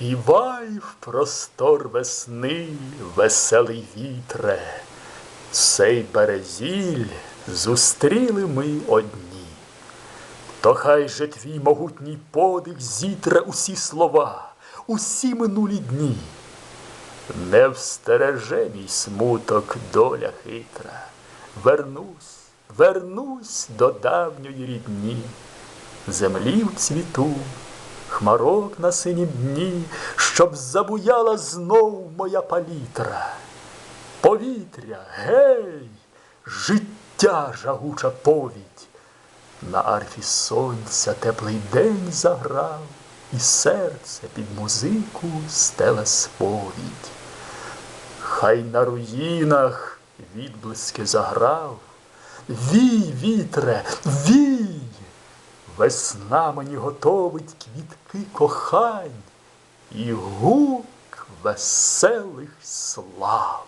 Співай в простор весни, веселий вітре, Сей березіль зустріли ми одні. То хай же твій могутній подих зітре усі слова, усі минулі дні. Не встереже мій смуток доля хитра. Вернусь, вернусь до давньої рідні, землі в цвіту, хмарок на синім дні, щоб забуяла знов моя палітра. Повітря, гей, життя жагуча повідь. На арфі сонця теплий день заграв, і серце під музику стеле сповідь. Хай на руїнах відблиски заграв. Вій, вітре, вій! Весна мені готовить квітки кохань і гук веселих слав.